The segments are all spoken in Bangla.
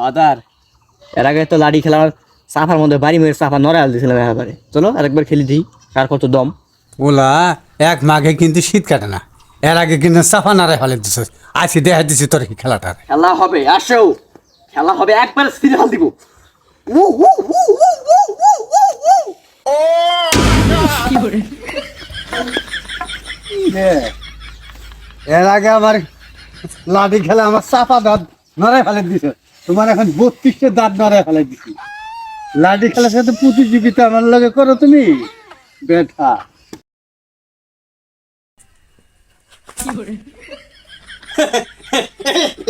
ফাদার। এর আগে তো লাড়ি খেলা সাফার মধ্যে বাড়ি মেরে সাফা নড়ে আল দিয়েছিলাম একেবারে। চলো আরেকবার খেলি দিই কার কত দম। ওলা এক মাঘে কিন্তু শীত কাটে না। এর আগে কিন্তু সাফা নারে ফেলে দিছ আসি দেখা দিছি তোর এই খেলাটার। খেলা হবে আসো। খেলা হবে একবার স্থির হাল দিব। এর আগে আমার লাঠি খেলা আমার সাফা দাঁত নড়ে ফেলে দিছ। তোমার এখন বত্রিশটা দাঁত নড়ে ফেলে দিছি লাঠি খেলার সাথে প্রতিযোগিতা আমার লগে করো তুমি বেঠা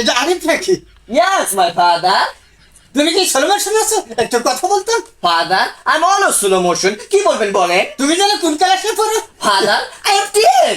এটা আরিফ নাকি Yes, my father. তুমি কি সলমান শুনেছো একটু কথা বলতাম Father, I'm all of slow motion. কি বলবেন বলেন? তুমি জানো কোন ক্লাসে পড়ো Father, I am ten.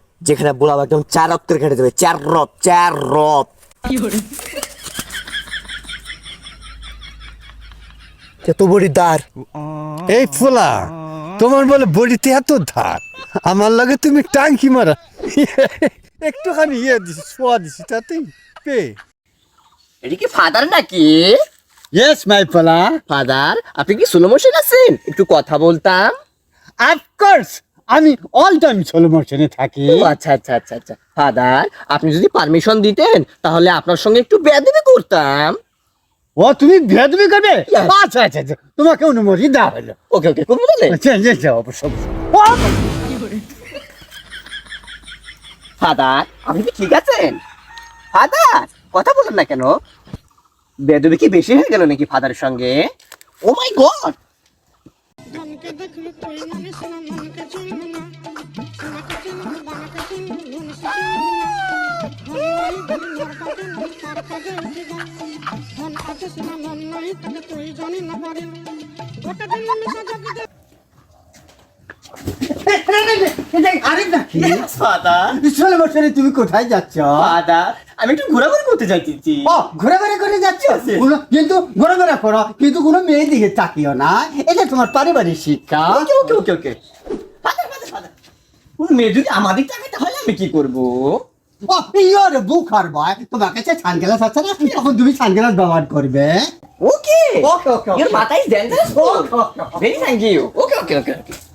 যেখানে বলাবো একদম চার রক্তের কেটে দেবে। চার রথ চার রথ এত বড়ি দাঁড় এই ফোলা তোমার বলে বডিতে এত ধার? আমার লাগে তুমি টাঙ্কি মারা। একটুখানি ইয়ে দিছি সোয়া দিছি তাতেই পে। এটা কি ফাদার নাকি? ইয়েস মাই ফোলা। ফাদার আপনি কি স্লো মোশন আছেন? একটু কথা বলতাম। অফকোর্স আমি অল টাইম সোলো মোশনে থাকি। আচ্ছা আচ্ছা আচ্ছা আচ্ছা। ফাদার আপনি যদি পারমিশন দিতেন তাহলে আপনার সঙ্গে একটু বেয়াদবি করতাম। ও তুমি ভেদবি করবে? আচ্ছা আচ্ছা আচ্ছা। তোমাকে অনুমতি দেওয়া হলো। ওকে ওকে করব তাহলে আচ্ছা অবশ্য ফাদার আপনি কি ঠিক আছেন? ফাদার কথা বলেন না কেন? বেদবি কি বেশি হয়ে গেল নাকি ফাদারের সঙ্গে? ও মাই গড ধনকে দেখলে তুই মানিস না মনকে চিনবি না। সোনাকে চিনবি বানাকে চিনবি ধনুষে চিনবি না। ধন নাই ধন নরকা চিনবি তার কাজে উঠি যা ধন আছিস না ধন নাই তাকে তুই জানি না পারি গোটা দিন মিশে যাবি আরে নাকি ফাদার সোলো মোশনে তুমি কোথায় যাচ্ছ? ফাদার আমি একটু ঘোরাঘুরি করতে চাইতেছি। ও ঘোরাঘুরি করে যাচ্ছ? কিন্তু ঘোরাঘুরা করো কিন্তু কোনো মেয়ে দিকে তাকিও না। এটা তোমার পারিবারিক শিক্ষা। ওকে ওকে ওকে ওকে। কোন মেয়ে যদি আমাদের টাকা তাহলে আমি কি করব? ও ইয়োর বুখার বয় তোমার কাছে সানগ্লাস আছে না তখন তুমি সানগ্লাস ব্যবহার করবে। ওকে। ওকে ওকে you. Okay, okay, okay. okay.